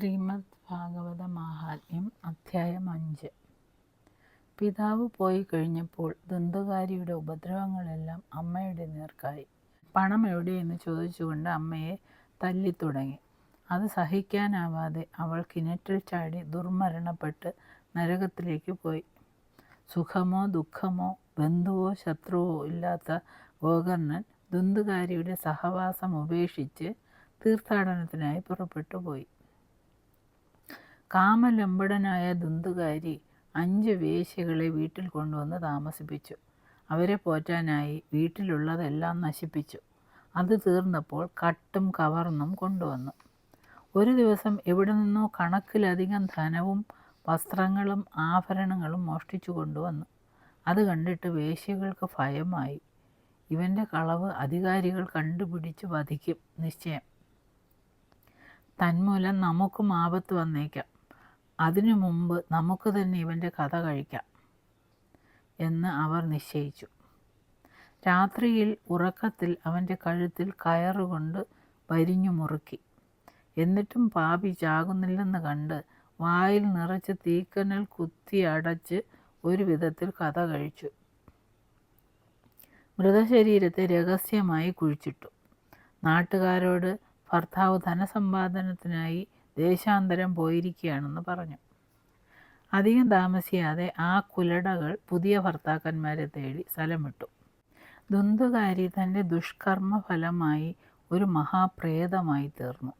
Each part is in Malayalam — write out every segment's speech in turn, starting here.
ശ്രീമദ് ഭാഗവത മാഹാത്മ്യം അധ്യായം അഞ്ച്. പിതാവ് പോയി കഴിഞ്ഞപ്പോൾ ദന്തകാരിയുടെ ഉപദ്രവങ്ങളെല്ലാം അമ്മയുടെ നേർക്കായി. പണം എവിടെയെന്ന് ചോദിച്ചുകൊണ്ട് അമ്മയെ തല്ലിത്തുടങ്ങി. അത് സഹിക്കാനാവാതെ അവൾ കിണറ്റിൽ ചാടി ദുർമരണപ്പെട്ട് നരകത്തിലേക്ക് പോയി. സുഖമോ ദുഃഖമോ ബന്ധുവോ ശത്രുവോ ഇല്ലാത്ത ഗോകർണൻ ദുന്തുകാരിയുടെ സഹവാസം ഉപേക്ഷിച്ച് തീർത്ഥാടനത്തിനായി പുറപ്പെട്ടു പോയി. കാമലംബടനായ ദുന്തുകാരി അഞ്ച് വേശ്യകളെ വീട്ടിൽ കൊണ്ടുവന്ന് താമസിപ്പിച്ചു. അവരെ പോറ്റാനായി വീട്ടിലുള്ളതെല്ലാം നശിപ്പിച്ചു. അത് തീർന്നപ്പോൾ കട്ടും കവർന്നും കൊണ്ടുവന്നു. ഒരു ദിവസം എവിടെ നിന്നോ കണക്കിലധികം ധനവും വസ്ത്രങ്ങളും ആഭരണങ്ങളും മോഷ്ടിച്ചു കൊണ്ടുവന്നു. അത് കണ്ടിട്ട് വേശ്യകൾക്ക് ഭയമായി. ഇവന്റെ കളവ് അധികാരികൾ കണ്ടുപിടിച്ച് വധിക്കും നിശ്ചയം. തന്മൂലം നമുക്കും ആപത്ത് വന്നേക്കാം. അതിനു മുമ്പ് നമുക്ക് തന്നെ ഇവന്റെ കഥ കഴിക്കാം എന്ന് അവർ നിശ്ചയിച്ചു. രാത്രിയിൽ ഉറക്കത്തിൽ അവന്റെ കഴുത്തിൽ കയറുകൊണ്ട് വരിഞ്ഞു മുറുക്കി. എന്നിട്ടും പാപി ചാകുന്നില്ലെന്ന് കണ്ട് വായിൽ നിറച്ച് തീക്കനൽ കുത്തി അടച്ച് ഒരു വിധത്തിൽ കഥ കഴിച്ചു. മൃതശരീരത്തെ രഹസ്യമായി കുഴിച്ചിട്ടു. നാട്ടുകാരോട് ഭർത്താവ് ധനസമ്പാദനത്തിനായി ദേശാന്തരം പോയിരിക്കുകയാണെന്ന് പറഞ്ഞു. അധികം താമസിയാതെ ആ കുലടകൾ പുതിയ ഭർത്താക്കന്മാരെ തേടി സ്ഥലം വിട്ടു ദുന്തുകാരി തന്റെ ദുഷ്കർമ്മ ഫലമായി ഒരു മഹാപ്രേതമായി തീർന്നു.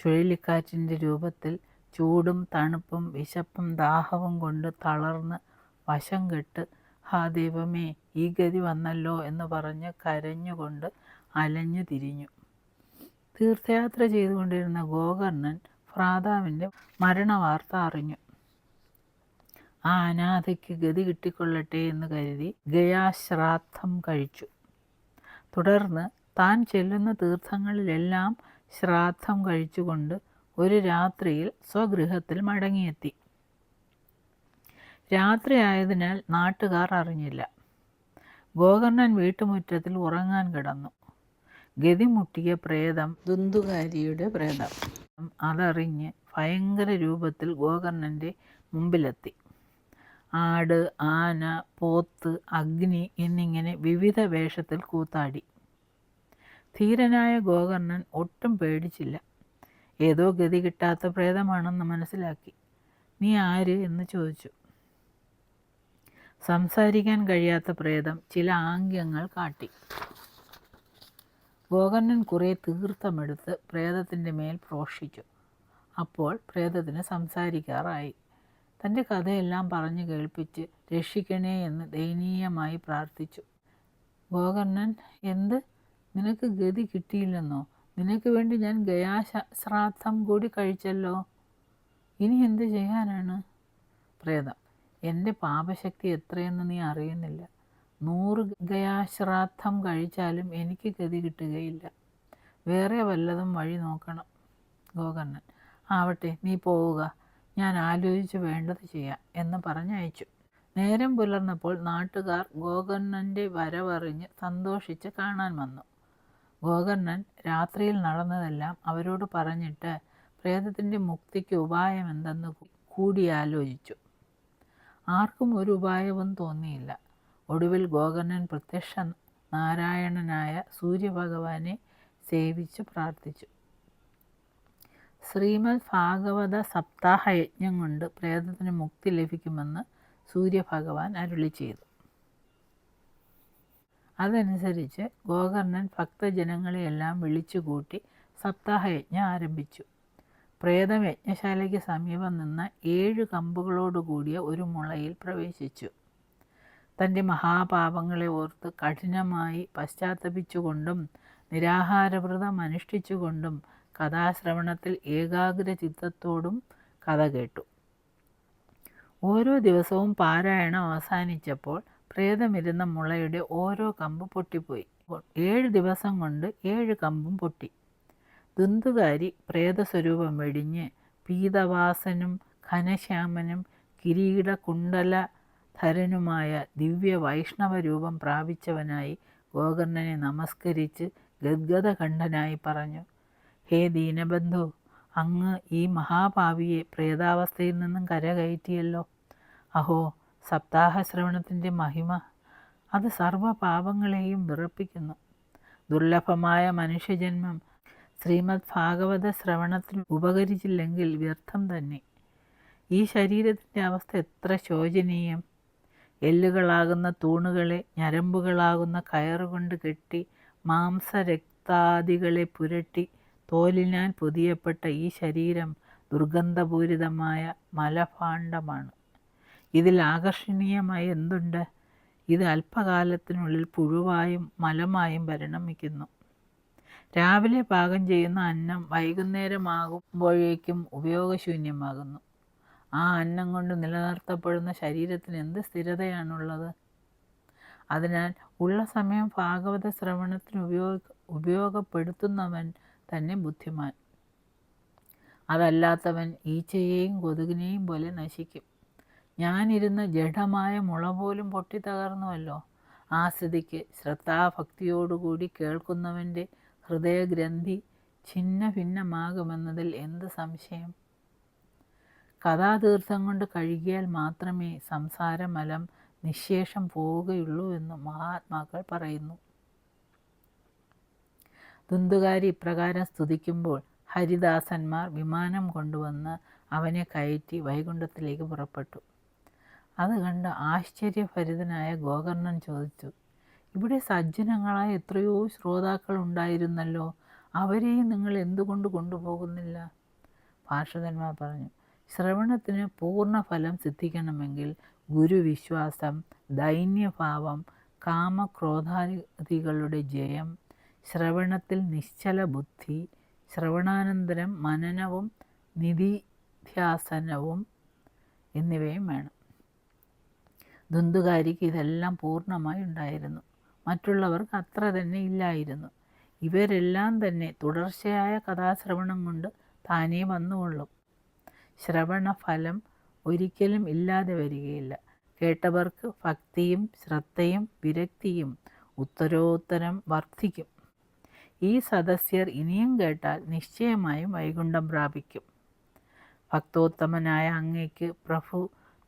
ചുഴലിക്കാറ്റിന്റെ രൂപത്തിൽ ചൂടും തണുപ്പും വിശപ്പും ദാഹവും കൊണ്ട് തളർന്ന് വശം കെട്ട് ഹാ ദൈവമേ ഈ ഗതി വന്നല്ലോ എന്ന് പറഞ്ഞ് കരഞ്ഞുകൊണ്ട് അലഞ്ഞു തിരിഞ്ഞു. തീർത്ഥയാത്ര ചെയ്തുകൊണ്ടിരുന്ന ഗോകർണൻ ഭ്രാതാവിന്റെ മരണവാർത്ത അറിഞ്ഞു. ആ അനാഥയ്ക്ക് ഗതി കിട്ടിക്കൊള്ളട്ടെ എന്ന് കരുതി ഗയാശ്രാദ്ധം കഴിച്ചു. തുടർന്ന് താൻ ചെല്ലുന്ന തീർത്ഥങ്ങളിലെല്ലാം ശ്രാദ്ധം കഴിച്ചുകൊണ്ട് ഒരു രാത്രിയിൽ സ്വഗൃഹത്തിൽ മടങ്ങിയെത്തി. രാത്രിയായതിനാൽ നാട്ടുകാർ അറിഞ്ഞില്ല. ഗോകർണൻ വീട്ടുമുറ്റത്തിൽ ഉറങ്ങാൻ കിടന്നു. ഗതിമുട്ടിയ പ്രേതം ദുന്തുകാരിയുടെ പ്രേതം. അതറിഞ്ഞ് ഭയങ്കര രൂപത്തിൽ ഗോകർണന്റെ മുമ്പിലെത്തി. ആട് ആന പോത്ത് അഗ്നി എന്നിങ്ങനെ വിവിധ വേഷത്തിൽ കൂത്താടി. ധീരനായ ഗോകർണൻ ഒട്ടും പേടിച്ചില്ല. ഏതോ ഗതി കിട്ടാത്ത പ്രേതമാണെന്ന് മനസ്സിലാക്കി. നീ ആര്? എന്ന് ചോദിച്ചു. സംസാരിക്കാൻ കഴിയാത്ത പ്രേതം ചില ആംഗ്യങ്ങൾ കാട്ടി. ഗോകർണൻ കുറേ തീർത്ഥമെടുത്ത് പ്രേതത്തിന്റെ മേൽ പ്രോഷിച്ചു അപ്പോൾ പ്രേതത്തിന് സംസാരിക്കാറായി. തന്റെ കഥയെല്ലാം പറഞ്ഞു കേൾപ്പിച്ച് രക്ഷിക്കണേ എന്ന് ദയനീയമായി പ്രാർത്ഥിച്ചു. ഗോകർണൻ എന്ത്? നിനക്ക് ഗതി കിട്ടിയില്ലെന്നോ? നിനക്ക് വേണ്ടി ഞാൻ ഗയാശ്രാദ്ധം കൂടി കഴിച്ചല്ലോ. ഇനി എന്ത് ചെയ്യാനാണ്? പ്രേതം എന്റെ പാപശക്തി എത്രയെന്ന് നീ അറിയുന്നില്ല. നൂറ് ഗയാശ്രാദ്ധം കഴിച്ചാലും എനിക്ക് ഗതി കിട്ടുകയില്ല. വേറെ വല്ലതും വഴി നോക്കണം. ഗോകർണൻ ആവട്ടെ നീ പോവുക. ഞാൻ ആലോചിച്ച് വേണ്ടത് ചെയ്യാം എന്ന് പറഞ്ഞയച്ചു. നേരം പുലർന്നപ്പോൾ നാട്ടുകാർ ഗോകർണന്റെ വരവറിഞ്ഞ് സന്തോഷിച്ച് കാണാൻ വന്നു. ഗോകർണൻ രാത്രിയിൽ നടന്നതെല്ലാം അവരോട് പറഞ്ഞിട്ട് പ്രേതത്തിന്റെ മുക്തിക്ക് ഉപായം എന്തെന്ന് കൂടിയാലോചിച്ചു ആർക്കും ഒരു ഉപായവും തോന്നിയില്ല. ഒടുവിൽ ഗോകർണൻ പ്രത്യക്ഷ നാരായണനായ സൂര്യഭഗവാനെ സേവിച്ച് പ്രാർത്ഥിച്ചു. ശ്രീമദ് ഭാഗവത സപ്താഹ യജ്ഞം കൊണ്ട് പ്രേതത്തിന് മുക്തി ലഭിക്കുമെന്ന് സൂര്യഭഗവാൻ അരുളി ചെയ്തു. അതനുസരിച്ച് ഗോകർണൻ ഭക്തജനങ്ങളെയെല്ലാം വിളിച്ചുകൂട്ടി സപ്താഹയജ്ഞം ആരംഭിച്ചു. പ്രേതം യജ്ഞശാലയ്ക്ക് സമീപം നിന്ന് ഏഴ് കമ്പുകളോടുകൂടിയ ഒരു മുളയിൽ പ്രവേശിച്ചു. തന്റെ മഹാപാപങ്ങളെ ഓർത്ത് കഠിനമായി പശ്ചാത്തപിച്ചുകൊണ്ടും നിരാഹാരവ്രതം അനുഷ്ഠിച്ചുകൊണ്ടും കഥാശ്രവണത്തിൽ ഏകാഗ്ര ചിത്തത്തോടും കഥ കേട്ടു. ഓരോ ദിവസവും പാരായണം അവസാനിച്ചപ്പോൾ പ്രേതമിരുന്ന മുളയുടെ ഓരോ കമ്പ് പൊട്ടിപ്പോയി. ഏഴ് ദിവസം കൊണ്ട് ഏഴ് കമ്പും പൊട്ടി. ദുന്തുകാരി പ്രേതസ്വരൂപം വെടിഞ്ഞ് പീതവാസനും ഘനശ്യാമനും കിരീടകുണ്ടല ധരനുമായ ദിവ്യ വൈഷ്ണവ രൂപം പ്രാപിച്ചവനായി ഗോകർണനെ നമസ്കരിച്ച് ഗദ്ഗദകണ്ഠനായി പറഞ്ഞു. ഹേ ദീനബന്ധു അങ്ങ് ഈ മഹാഭാവിയെ പ്രേതാവസ്ഥയിൽ നിന്നും കരകയറ്റിയല്ലോ. അഹോ സപ്താഹ ശ്രവണത്തിന്റെ മഹിമ അത് സർവ പാപങ്ങളെയും വിറപ്പിക്കുന്നു. ദുർലഭമായ മനുഷ്യജന്മം ശ്രീമദ് ഭാഗവത ശ്രവണത്തിൽ ഉപകരിച്ചില്ലെങ്കിൽ വ്യർത്ഥം തന്നെ. ഈ ശരീരത്തിന്റെ അവസ്ഥ എത്ര ശോചനീയം. എല്ലുകളാകുന്ന തൂണുകളെ ഞരമ്പുകളാകുന്ന കയറുകൊണ്ട് കെട്ടി മാംസരക്താദികളെ പുരട്ടി തോലിനാൽ പൊതിയപ്പെട്ട ഈ ശരീരം ദുർഗന്ധപൂരിതമായ മലഭാണ്ഡമാണ്. ഇതിൽ ആകർഷണീയമായി എന്തുണ്ട്? ഇത് അല്പകാലത്തിനുള്ളിൽ പുഴുവായും മലമായും പരിണമിക്കുന്നു. രാവിലെ പാകം ചെയ്യുന്ന അന്നം വൈകുന്നേരമാകുമ്പോഴേക്കും ഉപയോഗശൂന്യമാകുന്നു. ആ അന്നം കൊണ്ട് നിലനിർത്തപ്പെടുന്ന ശരീരത്തിന് എന്ത് സ്ഥിരതയാണുള്ളത്? അതിനാൽ ഉള്ള സമയം ഭാഗവത ശ്രവണത്തിന് ഉപയോഗ ഉപയോഗപ്പെടുത്തുന്നവൻ തന്നെ ബുദ്ധിമാൻ. അതല്ലാത്തവൻ ഈച്ചയെയും കൊതുകിനെയും പോലെ നശിക്കും. ഞാനിരുന്ന ജഡമായ മുള പോലും പൊട്ടിത്തകർന്നുവല്ലോ ആ സ്ഥിതിക്ക് ശ്രദ്ധാഭക്തിയോടുകൂടി കേൾക്കുന്നവന്റെ ഹൃദയഗ്രന്ഥി ഛിന്ന ഭിന്നമാകുമെന്നതിൽ എന്ത് സംശയം? കഥാതീർത്ഥം കൊണ്ട് കഴുകിയാൽ മാത്രമേ സംസാരമലം നിശേഷം പോവുകയുള്ളൂ എന്ന് മഹാത്മാക്കൾ പറയുന്നു. ദുന്തുകാരി ഇപ്രകാരം സ്തുതിക്കുമ്പോൾ ഹരിദാസന്മാർ വിമാനം കൊണ്ടുവന്ന് അവനെ കയറ്റി വൈകുണ്ഠത്തിലേക്ക് പുറപ്പെട്ടു. അത് കണ്ട് ആശ്ചര്യഭരിതനായ ഗോകർണൻ ചോദിച്ചു ഇവിടെ സജ്ജനങ്ങളായ എത്രയോ ശ്രോതാക്കൾ ഉണ്ടായിരുന്നല്ലോ അവരെയും നിങ്ങൾ എന്തുകൊണ്ട് കൊണ്ടുപോകുന്നില്ല? പാർഷദന്മാർ പറഞ്ഞു ശ്രവണത്തിന് പൂർണ ഫലം സിദ്ധിക്കണമെങ്കിൽ ഗുരുവിശ്വാസം ദൈന്യഭാവം കാമക്രോധാദികളുടെ ജയം ശ്രവണത്തിൽ നിശ്ചല ബുദ്ധി ശ്രവണാനന്തരം മനനവും നിധിധ്യാസനവും എന്നിവയും വേണം. ദുന്തുകാരിക്ക് ഇതെല്ലാം പൂർണമായി ഉണ്ടായിരുന്നു. മറ്റുള്ളവർക്ക് അത്ര തന്നെ ഇല്ലായിരുന്നു. ഇവരെല്ലാം തന്നെ തുടർച്ചയായ കഥാശ്രവണം കൊണ്ട് താനേ വന്നുകൊള്ളും. ശ്രവണഫലം ഒരിക്കലും ഇല്ലാതെ വരികയില്ല. കേട്ടവർക്ക് ഭക്തിയും ശ്രദ്ധയും വിരക്തിയും ഉത്തരോത്തരം വർദ്ധിക്കും. ഈ സദസ്യർ ഇനിയും കേട്ടാൽ നിശ്ചയമായും വൈകുണ്ഠം പ്രാപിക്കും. ഭക്തോത്തമനായ അങ്ങയ്ക്ക് പ്രഭു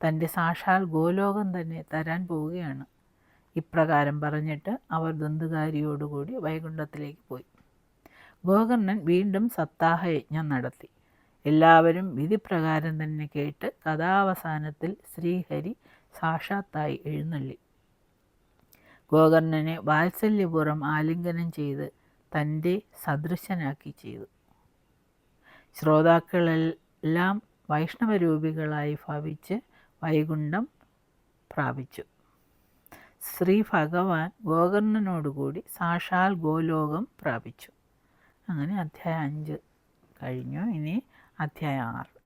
തന്റെ സാക്ഷാൽ ഗോലോകം തന്നെ തരാൻ പോവുകയാണ്. ഇപ്രകാരം പറഞ്ഞിട്ട് അവർ ദന്തുകാരിയോടുകൂടി വൈകുണ്ഠത്തിലേക്ക് പോയി. ഗോകർണൻ വീണ്ടും സപ്താഹയജ്ഞം നടത്തി. എല്ലാവരും വിധിപ്രകാരം തന്നെ കേട്ട് കഥാവസാനത്തിൽ ശ്രീഹരി സാക്ഷാത്തായി എഴുന്നള്ളി. ഗോകർണനെ വാത്സല്യപൂർവം ആലിംഗനം ചെയ്ത് തന്റെ സദൃശനാക്കി ചെയ്തു. ശ്രോതാക്കളെല്ലാം വൈഷ്ണവരൂപികളായി ഭാവിച്ച് വൈകുണ്ഠം പ്രാപിച്ചു. ശ്രീ ഭഗവാൻ ഗോകർണനോടുകൂടി സാക്ഷാൽ ഗോലോകം പ്രാപിച്ചു. അങ്ങനെ അധ്യായം അഞ്ച് കഴിഞ്ഞു. ഇനി അധ്യായം ആറ്.